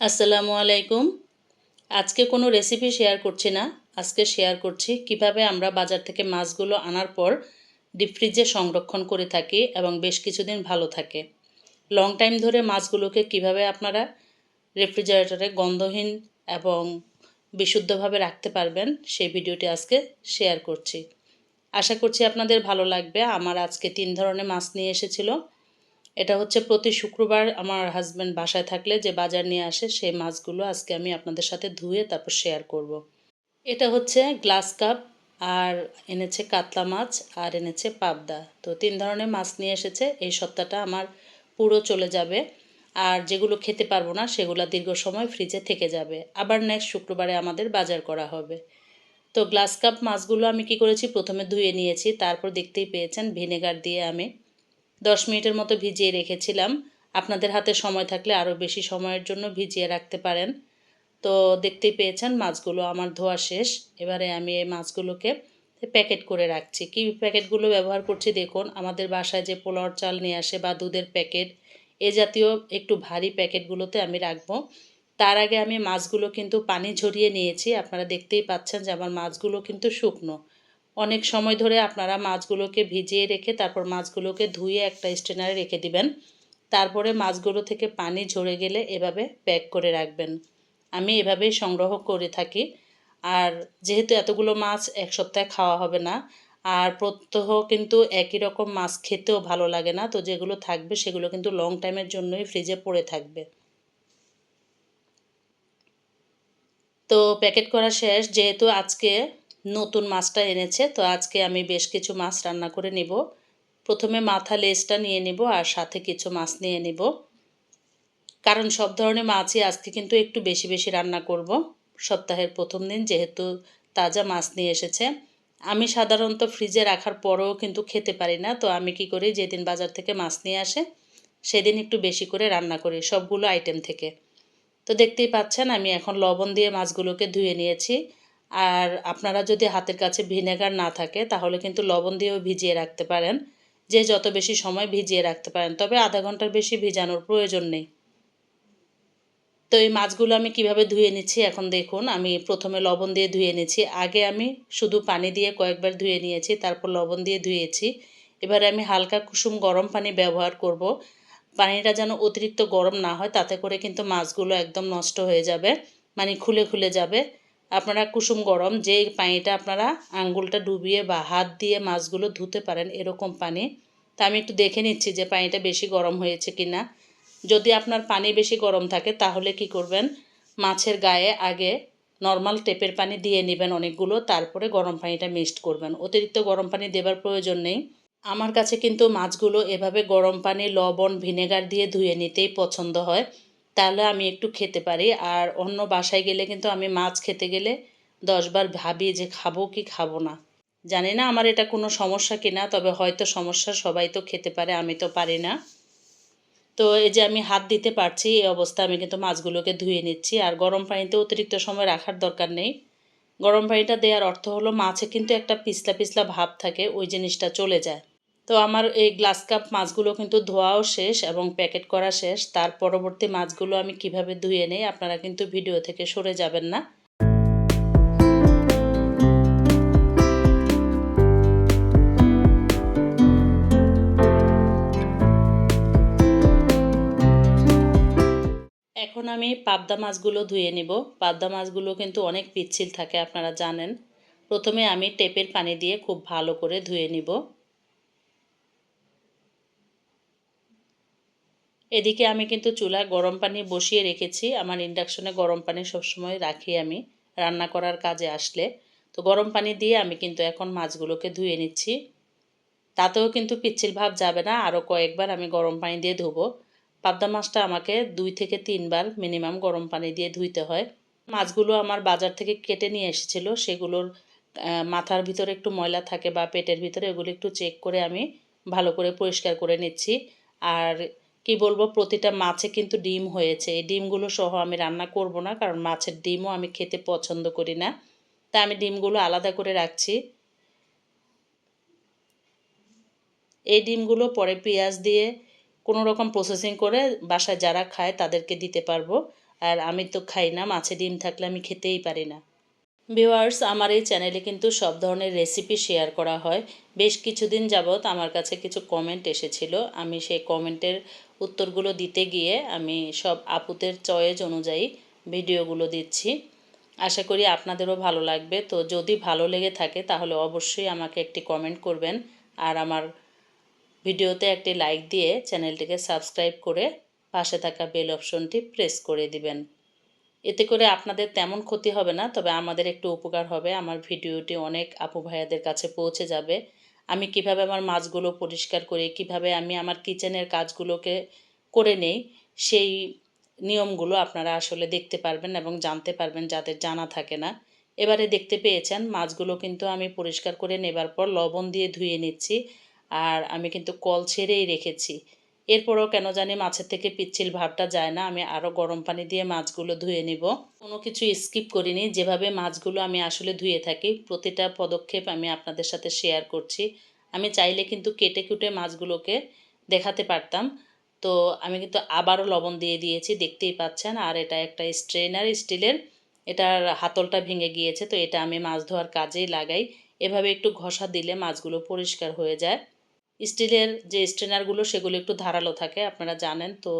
আসসালামু আলাইকুম। আজকে কোনো রেসিপি শেয়ার করছি না। আজকে শেয়ার করছি কীভাবে আমরা বাজার থেকে মাছগুলো আনার পর ডিপ ফ্রিজে সংরক্ষণ করে থাকি এবং বেশ কিছুদিন ভালো থাকে। লং টাইম ধরে মাছগুলোকে কীভাবে আপনারা রেফ্রিজারেটরে গন্ধহীন এবং বিশুদ্ধভাবে রাখতে পারবেন, সেই ভিডিওটি আজকে শেয়ার করছি। আশা করছি আপনাদের ভালো লাগবে। আমার আজকে তিন ধরনের মাছ নিয়ে এসেছিল। এটা হচ্ছে প্রতি শুক্রবার আমার হাজব্যান্ড বাসায় থাকলে যে বাজার নিয়ে আসে, সেই মাছগুলো আজকে আমি আপনাদের সাথে ধুয়ে তারপর শেয়ার করব। এটা হচ্ছে গ্লাস কাপ আর এনেছে কাতলা মাছ আর এনেছে পাবদা। তো তিন ধরনের মাছ নিয়ে এসেছে, এই সপ্তাহটা আমার পুরো চলে যাবে। আর যেগুলো খেতে পারব না, সেগুলো দীর্ঘ সময় ফ্রিজে থেকে যাবে। আবার নেক্সট শুক্রবারে আমাদের বাজার করা হবে। তো গ্লাস কাপ মাছগুলো আমি কি করেছি? প্রথমে ধুয়ে নিয়েছি, তারপর দেখতেই পেয়েছেন ভিনেগার দিয়ে আমি দশ মিনিটের মতো ভিজিয়ে রেখেছিলাম। আপনাদের হাতে সময় থাকলে আরও বেশি সময়ের জন্য ভিজিয়ে রাখতে পারেন। তো দেখতেই পেয়েছেন, মাছগুলো আমার ধোয়া শেষ। এবারে আমি এই মাছগুলোকে প্যাকেট করে রাখছি। কি প্যাকেটগুলো ব্যবহার করছি দেখুন, আমাদের বাসায় যে পোলাওর চাল নিয়ে আসে বা দুধের প্যাকেট, এ জাতীয় একটু ভারী প্যাকেটগুলোতে আমি রাখব। তার আগে আমি মাছগুলো কিন্তু পানি ঝরিয়ে নিয়েছি। আপনারা দেখতেই পাচ্ছেন যে আমার মাছগুলো কিন্তু শুকনো। অনেক সময় ধরে আপনারা মাছগুলোকে ভিজিয়ে রেখে তারপর মাছগুলোকে ধুয়ে একটা স্টেনারে রেখে দিবেন। তারপরে মাছগুলো থেকে পানি ঝরে গেলে এভাবে প্যাক করে রাখবেন। আমি এভাবেই সংগ্রহ করে থাকি। আর যেহেতু এতগুলো মাছ এক সপ্তাহে খাওয়া হবে না, আর প্রত্যহ কিন্তু একই রকম মাছ খেতেও ভালো লাগে না, তো যেগুলো থাকবে সেগুলো কিন্তু লং টাইমের জন্যই ফ্রিজে পড়ে থাকবে। তো প্যাকেট করা শেষ। যেহেতু আজকে নতুন মাছটা এনেছে, তো আজকে আমি বেশ কিছু মাছ রান্না করে নিব। প্রথমে মাথা লেজটা নিয়ে নিব আর সাথে কিছু মাছ নিয়ে নিব। কারণ সব ধরনের মাছই আজকে কিন্তু একটু বেশি বেশি রান্না করব। সপ্তাহের প্রথম দিন যেহেতু তাজা মাছ নিয়ে এসেছে। আমি সাধারণত ফ্রিজে রাখার পরেও কিন্তু খেতে পারি না, তো আমি কি করি, যেদিন বাজার থেকে মাছ নিয়ে আসে, সেদিন একটু বেশি করে রান্না করি সবগুলো আইটেম থেকে। তো দেখতেই পাচ্ছেন, আমি এখন লবণ দিয়ে মাছগুলোকে ধুয়ে নিয়েছি। আর আপনারা যদি হাতের কাছে ভিনেগার না থাকে, তাহলে কিন্তু লবণ দিয়েও ভিজিয়ে রাখতে পারেন। যে যত বেশি সময় ভিজিয়ে রাখতে পারেন, তবে আধা ঘণ্টার বেশি ভিজানোর প্রয়োজন নেই। তো এই মাছগুলো আমি কীভাবে ধুয়ে নিচ্ছি এখন দেখুন, আমি প্রথমে লবণ দিয়ে ধুয়ে নিচ্ছি। আগে আমি শুধু পানি দিয়ে কয়েকবার ধুয়ে নিয়েছি, তারপর লবণ দিয়ে ধুয়েছি। এবারে আমি হালকা কুসুম গরম পানি ব্যবহার করব। পানিটা যেন অতিরিক্ত গরম না হয়, তাতে করে কিন্তু মাছগুলো একদম নষ্ট হয়ে যাবে মানে খুলে খুলে যাবে। আপনারা কুসুম গরম, যে পানিটা আপনারা আঙ্গুলটা ডুবিয়ে বা হাত দিয়ে মাছগুলো ধুতে পারেন এরকম পানি। তা আমি একটু দেখে নিচ্ছি যে পানিটা বেশি গরম হয়েছে কি না যদি আপনার পানি বেশি গরম থাকে, তাহলে কি করবেন? মাছের গায়ে আগে নর্মাল টেপের পানি দিয়ে নেবেন অনেকগুলো, তারপরে গরম পানিটা মিক্সড করবেন। অতিরিক্ত গরম পানি দেবার প্রয়োজন নেই। আমার কাছে কিন্তু মাছগুলো এভাবে গরম পানি, লবণ, ভিনেগার দিয়ে ধুয়ে নিতেই পছন্দ হয়। তাহলে আমি একটু খেতে পারি। আর অন্য বাসায় গেলে কিন্তু আমি মাছ খেতে গেলে দশবার ভাবি যে খাব কি খাব না। জানি না আমার এটা কোনো সমস্যা কিনা, তবে হয়তো সমস্যা সবাই তো খেতে পারে, আমি তো পারি না। তো এই যে আমি হাত দিতে পারছি, এই অবস্থা আমি কিন্তু মাছগুলোকে ধুয়ে নিচ্ছি। আর গরম পানিতে অতিরিক্ত সময় রাখার দরকার নেই। গরম পানিটা দেওয়ার অর্থ হলো মাছে কিন্তু একটা পিছলা পিছলা ভাব থাকে, ওই জিনিসটা চলে যায়। তো আমার এই গ্লাস কাপ মাছগুলো কিন্তু ধোয়াও শেষ এবং প্যাকেট করা শেষ। তার পরবর্তী মাছগুলো আমি কীভাবে ধুয়ে নেই আপনারা কিন্তু ভিডিও থেকে সরে যাবেন না। এখন আমি পাবদা মাছগুলো ধুয়ে নিব। পাবদা মাছগুলো কিন্তু অনেক পিচ্ছিল থাকে, আপনারা জানেন। প্রথমে আমি টেপের পানি দিয়ে খুব ভালো করে ধুয়ে নিব। এদিকে আমি কিন্তু চুলায় গরম পানি বসিয়ে রেখেছি। আমার ইন্ডাকশনে গরম পানি সবসময় রাখি আমি। রান্না করার কাজে আসলে। তো গরম পানি দিয়ে আমি কিন্তু এখন মাছগুলোকে ধুয়ে নিচ্ছি। তাতেও কিন্তু পিচ্ছিল ভাব যাবে না। আরও কয়েকবার আমি গরম পানি দিয়ে ধুবো। পাবদা মাছটা আমাকে দুই থেকে তিনবার মিনিমাম গরম পানি দিয়ে ধুইতে হয়। মাছগুলো আমার বাজার থেকে কেটে নিয়ে এসেছিল। সেগুলোর মাথার ভিতরে একটু ময়লা থাকে বা পেটের ভিতরে, এগুলো একটু চেক করে আমি ভালো করে পরিষ্কার করে নিচ্ছি। আর কি বলব, প্রতিটা মাছে কিন্তু ডিম হয়েছে। এই ডিমগুলো সহ আমি রান্না করব না, কারণ মাছের ডিমও আমি খেতে পছন্দ করি না। তা আমি ডিমগুলো আলাদা করে রাখছি। এই ডিমগুলো পরে পেঁয়াজ দিয়ে কোনো রকম প্রসেসিং করে বাসায় যারা খায় তাদেরকে দিতে পারব। আর আমি তো খাই না, মাছে ডিম থাকলে আমি খেতেই পারি না। ভিউয়ার্স, আমার এই চ্যানেলে কিন্তু সব ধরনের রেসিপি শেয়ার করা হয়। বেশ কিছুদিন যাবৎ আমার কাছে কিছু কমেন্ট এসেছিল। আমি সেই কমেন্টের উত্তরগুলো দিতে গিয়ে আমি সব আপুদের চয়েস অনুযায়ী ভিডিওগুলো দিচ্ছি। আশা করি আপনাদেরও ভালো লাগবে। তো যদি ভালো লেগে থাকে, তাহলে অবশ্যই আমাকে একটি কমেন্ট করবেন। আর আমার ভিডিওতে একটি লাইক দিয়ে চ্যানেলটিকে সাবস্ক্রাইব করে পাশে থাকা বেল অপশনটি প্রেস করে দিবেন। এতে করে আপনাদের তেমন ক্ষতি হবে না, তবে আমাদের একটু উপকার হবে। আমার ভিডিওটি অনেক আপু ভাইয়াদের কাছে পৌঁছে যাবে। আমি কীভাবে আমার মাছগুলো পরিষ্কার করি, কীভাবে আমি আমার কিচেনের কাজগুলোকে করে নেই, সেই নিয়মগুলো আপনারা আসলে দেখতে পারবেন এবং জানতে পারবেন যাদের জানা থাকে না। এবারে দেখতে পেয়েছেন, মাছগুলো কিন্তু আমি পরিষ্কার করে নেবার পর লবণ দিয়ে ধুয়ে নিচ্ছি, আর আমি কিন্তু কল ছেড়েই রেখেছি। এরপরও কেন জানি মাছের থেকে পিচ্ছিল ভাবটা যায় না, আমি আরও গরম পানি দিয়ে মাছগুলো ধুয়ে নিব। কোনো কিছু স্কিপ করিনি, যেভাবে মাছগুলো আমি আসলে ধুয়ে থাকি, প্রতিটা পদক্ষেপ আমি আপনাদের সাথে শেয়ার করছি। আমি চাইলে কিন্তু কেটে কুটে মাছগুলোকে দেখাতে পারতাম। তো আমি কিন্তু আবারও লবণ দিয়ে দিয়েছি, দেখতেই পাচ্ছেন, আর এটা একটা স্ট্রেনার স্টিলের, এটার হাতলটা ভেঙে গিয়েছে, তো এটা আমি মাছ ধোয়ার কাজেই লাগাই। এভাবে একটু ঘষা দিলে মাছগুলো পরিষ্কার হয়ে যায়। স্টিলের যে স্ট্রেনারগুলো সেগুলো একটু ধারালো থাকে, আপনারা জানেন। তো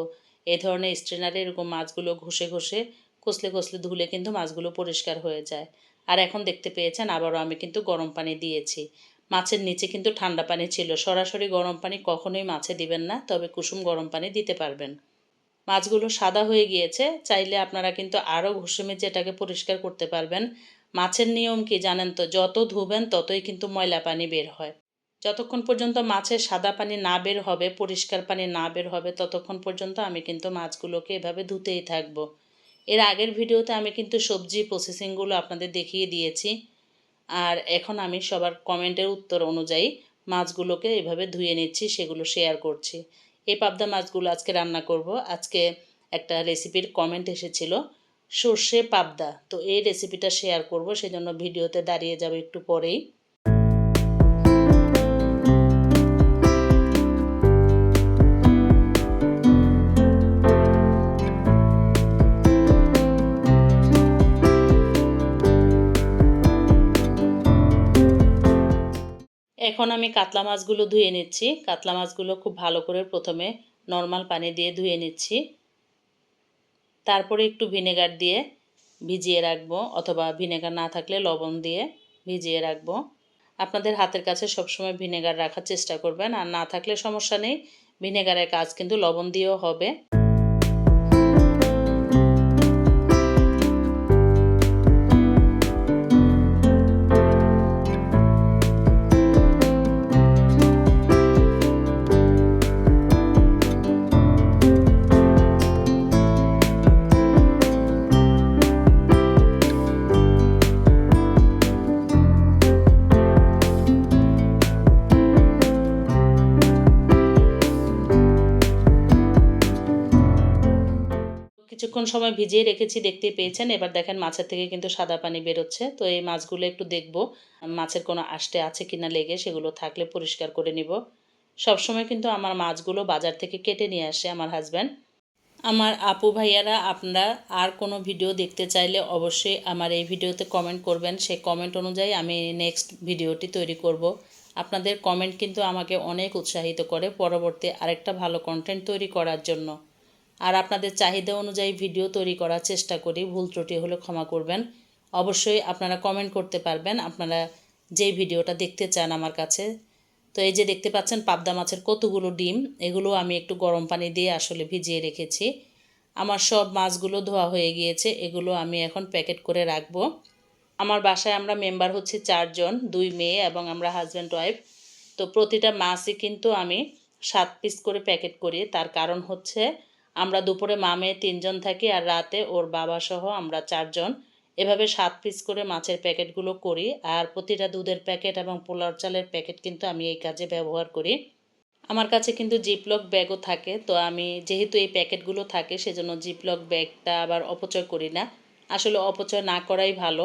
এই ধরনের স্ট্রেনারে এরকম মাছগুলো ঘষে ঘষে, কষলে কষলে ধুলে কিন্তু মাছগুলো পরিষ্কার হয়ে যায়। আর এখন দেখতে পেয়েছেন, আবারও আমি কিন্তু গরম পানি দিয়েছি। মাছের নিচে কিন্তু ঠান্ডা পানি ছিল। সরাসরি গরম পানি কখনোই মাছে দিবেন না, তবে কুসুম গরম পানি দিতে পারবেন। মাছগুলো সাদা হয়ে গিয়েছে, চাইলে আপনারা কিন্তু আরও ঘষে মেজে এটাকে পরিষ্কার করতে পারবেন। মাছের নিয়ম কি জানেন তো? যত ধুবেন ততই কিন্তু ময়লা পানি বের হয়। যতক্ষণ পর্যন্ত মাছের সাদা পানি না বের হবে, পরিষ্কার পানি না বের হবে, ততক্ষণ পর্যন্ত আমি কিন্তু মাছগুলোকে এভাবে ধুতেই থাকব। এর আগের ভিডিওতে আমি কিন্তু সবজি প্রসেসিংগুলো আপনাদের দেখিয়ে দিয়েছি। আর এখন আমি সবার কমেন্টের উত্তর অনুযায়ী মাছগুলোকে এভাবে ধুয়ে নিচ্ছি, সেগুলো শেয়ার করছি। এই পাবদা মাছগুলো আজকে রান্না করব। আজকে একটা রেসিপির কমেন্ট এসেছিল, সর্ষে পাবদা। তো এই রেসিপিটা শেয়ার করব, সেজন্য ভিডিওতে দাঁড়িয়ে যাবে একটু পরেই। এখন আমি কাতলা মাছগুলো ধুয়ে নিচ্ছি। কাতলা মাছগুলো খুব ভালো করে প্রথমে নর্মাল পানি দিয়ে ধুয়ে নিচ্ছি। তারপরে একটু ভিনেগার দিয়ে ভিজিয়ে রাখব, অথবা ভিনেগার না থাকলে লবণ দিয়ে ভিজিয়ে রাখব। আপনাদের হাতের কাছে সবসময় ভিনেগার রাখার চেষ্টা করবেন, আর না থাকলে সমস্যা নেই, ভিনেগারের কাজ কিন্তু লবণ দিয়েও হবে। কিছুক্ষণ সময় ভিজিয়ে রেখেছি, দেখতেই পেয়েছেন। এবার দেখেন মাছের থেকে কিন্তু সাদা পানি বেরোচ্ছে। তো এই মাছগুলো একটু দেখব, মাছের কোনো আষ্টে আছে কিনা লেগে, সেগুলো থাকলে পরিষ্কার করে নিব। সবসময় কিন্তু আমার মাছগুলো বাজার থেকে কেটে নিয়ে আসে আমার হাজব্যান্ড আমার আপু ভাইয়ারা, আপনারা আর কোনো ভিডিও দেখতে চাইলে অবশ্যই আমার এই ভিডিওতে কমেন্ট করবেন। সেই কমেন্ট অনুযায়ী আমি নেক্সট ভিডিওটি তৈরি করব। আপনাদের কমেন্ট কিন্তু আমাকে অনেক উৎসাহিত করে পরবর্তী আরেকটা ভালো কন্টেন্ট তৈরি করার জন্য। আর আপনাদের চাহিদা অনুযায়ী ভিডিও তৈরি করার চেষ্টা করি। ভুল ত্রুটি হলে ক্ষমা করবেন। অবশ্যই আপনারা কমেন্ট করতে পারবেন। আপনারা যেই ভিডিওটা দেখতে চান আমার কাছে। তো এই যে দেখতে পাচ্ছেন পাবদা মাছের কতগুলো ডিম, এগুলো আমি একটু গরম পানি দিয়ে আসলে ভিজিয়ে রেখেছি। আমার সব মাছগুলো ধোয়া হয়ে গিয়েছে, এগুলো আমি এখন প্যাকেট করে রাখব। আমার বাসায় আমরা মেম্বার হচ্ছে চারজন, দুই মেয়ে এবং আমরা হাজব্যান্ড ওয়াইফ তো প্রতিটা মাছই কিন্তু আমি সাত পিস করে প্যাকেট করি। তার কারণ হচ্ছে আমরা দুপুরে মা মেয়ে তিনজন থাকি আর রাতে ওর বাবা সহ আমরা চারজন। এভাবে সাত পিস করে মাছের প্যাকেটগুলো করি আর প্রতিটা দুধের প্যাকেট এবং পোলার চালের প্যাকেট কিন্তু আমি এই কাজে ব্যবহার করি। আমার কাছে কিন্তু জিপলক ব্যাগও থাকে, তো আমি যেহেতু এই প্যাকেটগুলো থাকে সেজন্য জিপলক ব্যাগটা আবার অপচয় করি না। আসলে অপচয় না করাই ভালো।